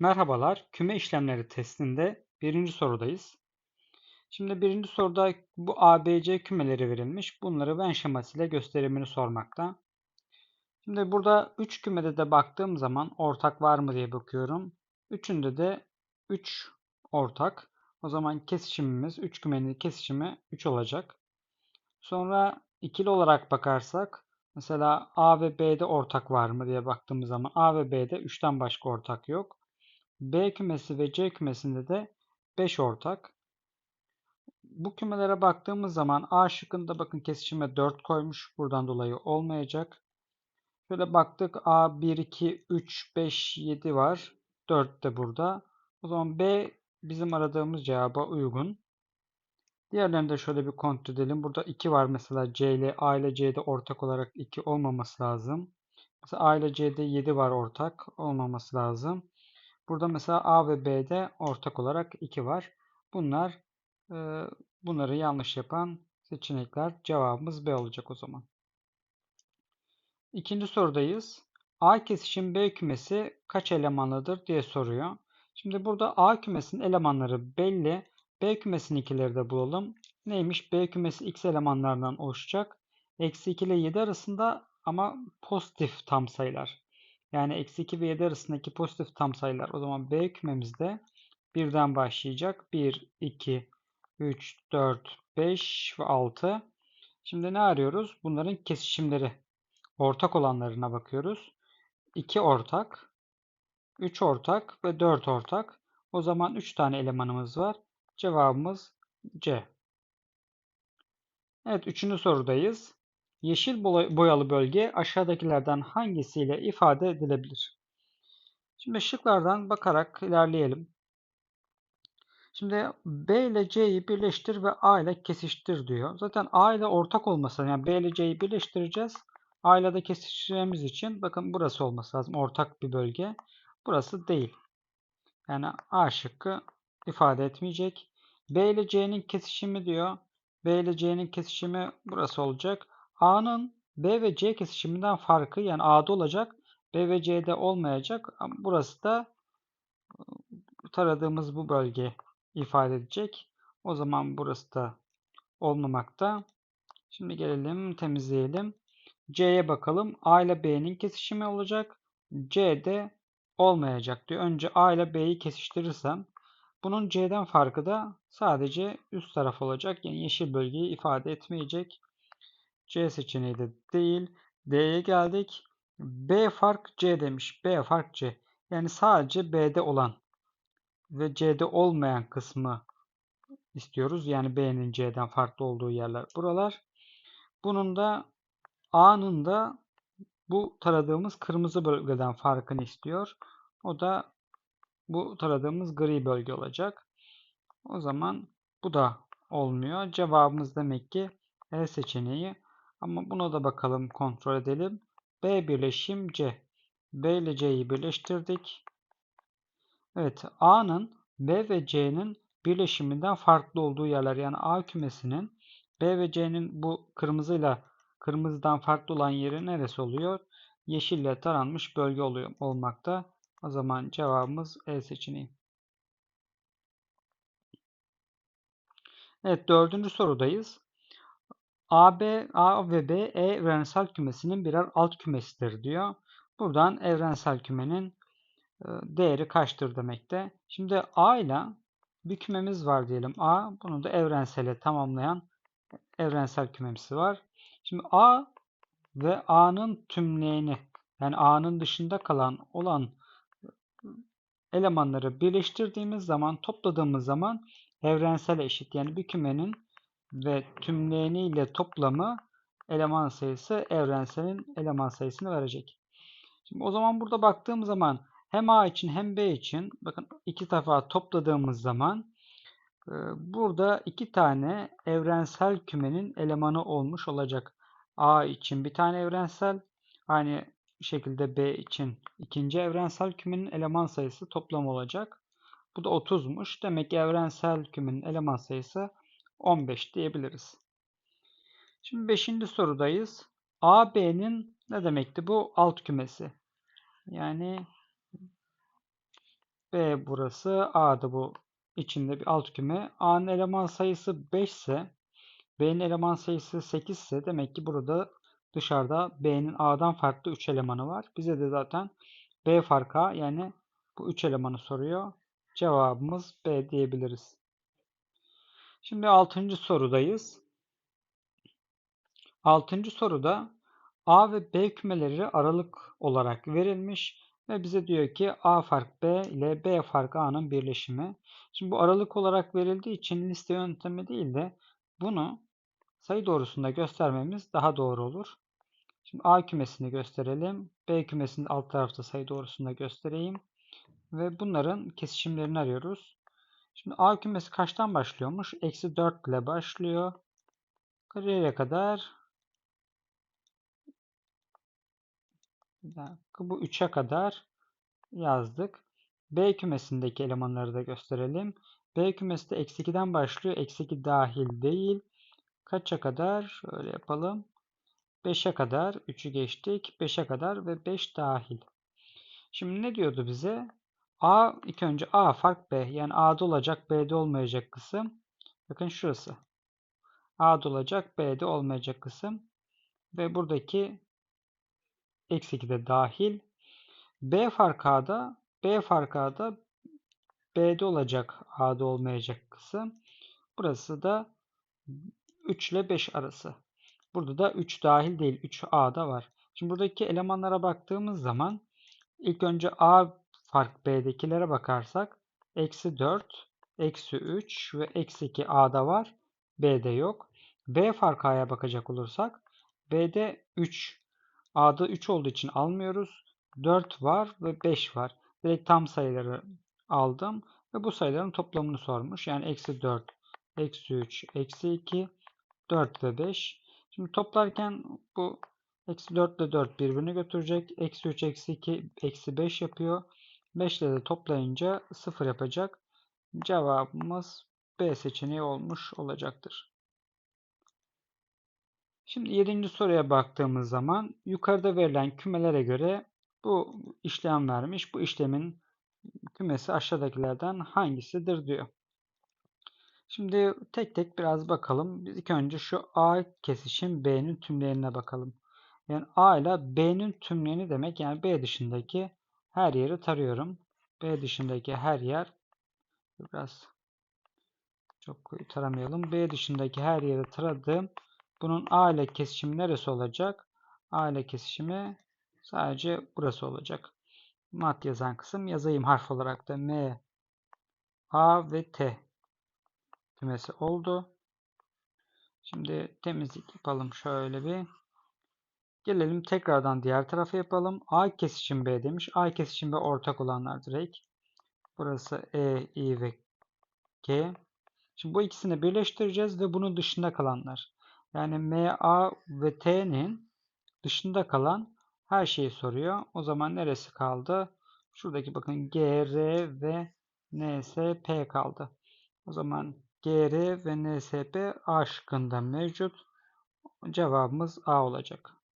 Merhabalar, küme işlemleri testinde birinci sorudayız. Şimdi birinci soruda bu ABC kümeleri verilmiş. Bunları Venn şemasıyla gösterimini sormakta. Şimdi burada 3 kümede de baktığım zaman ortak var mı diye bakıyorum. Üçünde de 3 ortak. O zaman kesişimimiz 3 kümenin kesişimi 3 olacak. Sonra ikili olarak bakarsak mesela A ve B'de ortak var mı diye baktığımız zaman A ve B'de 3'ten başka ortak yok. B kümesi ve C kümesinde de 5 ortak. Bu kümelere baktığımız zaman A şıkkında bakın kesişime 4 koymuş. Buradan dolayı olmayacak. Şöyle baktık A 1, 2, 3, 5, 7 var. 4 de burada. O zaman B bizim aradığımız cevaba uygun. Diğerlerini de şöyle bir kontrol edelim. Burada 2 var mesela C ile A ile C'de ortak olarak 2 olmaması lazım. Mesela A ile C'de 7 var ortak olmaması lazım. Burada mesela A ve B'de ortak olarak 2 var. Bunlar e, bunları yanlış yapan seçenekler. Cevabımız B olacak o zaman. İkinci sorudayız. A kesişim B kümesi kaç elemanlıdır diye soruyor. Şimdi burada A kümesinin elemanları belli. B kümesininkileri de bulalım. Neymiş? B kümesi x elemanlarından oluşacak. Eksi 2 ile 7 arasında ama pozitif tam sayılar. Yani eksi 2 ve 7 arasındaki pozitif tam sayılar. O zaman B kümemizde birden başlayacak. 1, 2, 3, 4, 5 ve 6. Şimdi ne arıyoruz? Bunların kesişimleri. Ortak olanlarına bakıyoruz. 2 ortak, 3 ortak ve 4 ortak. O zaman 3 tane elemanımız var. Cevabımız C. Evet, üçüncü sorudayız. Yeşil boyalı bölge aşağıdakilerden hangisiyle ifade edilebilir? Şimdi şıklardan bakarak ilerleyelim. Şimdi B ile C'yi birleştir ve A ile kesiştir diyor. Zaten A ile ortak olması yani B ile C'yi birleştireceğiz. A ile de kesiştireceğimiz için bakın burası olması lazım. Ortak bir bölge. Burası değil. Yani A şıkkı ifade etmeyecek. B ile C'nin kesişimi diyor. B ile C'nin kesişimi burası olacak. A'nın B ve C kesişiminden farkı yani A'da olacak. B ve C'de olmayacak. Burası da taradığımız bu bölge ifade edecek. O zaman burası da olmamakta. Şimdi gelelim temizleyelim. C'ye bakalım. A ile B'nin kesişimi olacak. C'de olmayacak diyor. Önce A ile B'yi kesiştirirsem bunun C'den farkı da sadece üst taraf olacak. Yani yeşil bölgeyi ifade etmeyecek. C seçeneği de değil. D'ye geldik. B fark C demiş. B fark C. Yani sadece B'de olan ve C'de olmayan kısmı istiyoruz. Yani B'nin C'den farklı olduğu yerler buralar. Bunun da A'nın da bu taradığımız kırmızı bölgeden farkını istiyor. O da bu taradığımız gri bölge olacak. O zaman bu da olmuyor. Cevabımız demek ki E seçeneği. Ama buna da bakalım kontrol edelim. B birleşim C. B ile C'yi birleştirdik. Evet A'nın B ve C'nin birleşiminden farklı olduğu yerler yani A kümesinin B ve C'nin bu kırmızıyla kırmızıdan farklı olan yeri neresi oluyor? Yeşille taranmış bölge oluyor olmakta. O zaman cevabımız E seçeneği. Evet dördüncü sorudayız. AB, A ve B evrensel kümesinin birer alt kümesidir diyor. Buradan evrensel kümenin e, değeri kaçtır demekte. Şimdi A ile bir kümemiz var diyelim A. Bunu da evrensele tamamlayan evrensel kümemiz var. Şimdi A ve A'nın tümleyeni yani A'nın dışında kalan olan elemanları birleştirdiğimiz zaman topladığımız zaman evrensel eşit yani bir kümenin ve tümleyeni ile toplamı eleman sayısı evrenselin eleman sayısını verecek. Şimdi o zaman burada baktığım zaman hem A için hem B için bakın iki defa topladığımız zaman e, burada iki tane evrensel kümenin elemanı olmuş olacak. A için bir tane evrensel aynı şekilde B için ikinci evrensel kümenin eleman sayısı toplam olacak. Bu da 30'muş. Demek ki evrensel kümenin eleman sayısı 15 diyebiliriz. Şimdi 5. sorudayız. AB'nin ne demekti bu? Alt kümesi. Yani B burası. A da bu içinde bir alt küme. A'nın eleman sayısı 5 ise B'nin eleman sayısı 8 ise demek ki burada dışarıda B'nin A'dan farklı 3 elemanı var. Bize de zaten B farkı A yani bu 3 elemanı soruyor. Cevabımız B diyebiliriz. Şimdi 6. sorudayız. 6. soruda A ve B kümeleri aralık olarak verilmiş ve bize diyor ki A fark B ile B fark A'nın birleşimi. Şimdi bu aralık olarak verildiği için liste yöntemi değil de bunu sayı doğrusunda göstermemiz daha doğru olur. Şimdi A kümesini gösterelim. B kümesini alt tarafta sayı doğrusunda göstereyim. Ve bunların kesişimlerini arıyoruz. Şimdi A kümesi kaçtan başlıyormuş? Eksi 4 ile başlıyor. Kareye kadar bu 3'e kadar yazdık. B kümesindeki elemanları da gösterelim. B kümesi de eksi 2'den başlıyor. Eksi 2 dahil değil. Kaça kadar? Şöyle yapalım. 5'e kadar. 3'ü geçtik. 5'e kadar ve 5 dahil. Şimdi ne diyordu bize? A ilk önce A fark B. Yani A'da olacak B'de olmayacak kısım. Bakın şurası. A'da olacak B'de olmayacak kısım. Ve buradaki eksi 2 de dahil. B fark A'da B fark A'da B'de olacak A'da olmayacak kısım. Burası da 3 ile 5 arası. Burada da 3 dahil değil. 3 A'da var. Şimdi buradaki elemanlara baktığımız zaman ilk önce A fark B'dekilere bakarsak eksi 4, eksi 3 ve eksi 2 A'da var. B'de yok. B fark A'ya bakacak olursak B'de 3, A'da 3 olduğu için almıyoruz. 4 var ve 5 var. Direkt tam sayıları aldım ve bu sayıların toplamını sormuş. Yani eksi 4, eksi 3, eksi 2, 4 ve 5. Şimdi toplarken bu eksi 4 ile 4 birbirini götürecek. Eksi 3, eksi 2, eksi 5 yapıyor. 5 ile de toplayınca 0 yapacak. Cevabımız B seçeneği olmuş olacaktır. Şimdi 7. soruya baktığımız zaman yukarıda verilen kümelere göre bu işlem vermiş. Bu işlemin kümesi aşağıdakilerden hangisidir diyor. Şimdi tek tek biraz bakalım. Biz ilk önce şu A kesişim B'nin tümlerine bakalım. Yani A ile B'nin tümlerini demek yani B dışındaki her yeri tarıyorum. B dışındaki her yer biraz çok taramayalım. B dışındaki her yeri taradım. Bunun A ile kesişimi neresi olacak? A ile kesişimi sadece burası olacak. Mat yazan kısım yazayım harf olarak da M, A ve T kümesi oldu. Şimdi temizlik yapalım şöyle bir. Gelelim tekrardan diğer tarafa yapalım. A kesişim B demiş. A kesişim B ortak olanlar direkt. Burası E, I ve K. Şimdi bu ikisini birleştireceğiz ve bunun dışında kalanlar. Yani M, A ve T'nin dışında kalan her şeyi soruyor. O zaman neresi kaldı? Şuradaki bakın G, R ve N, S, P kaldı. O zaman GR ve NSP A şıkkında mevcut. Cevabımız A olacak.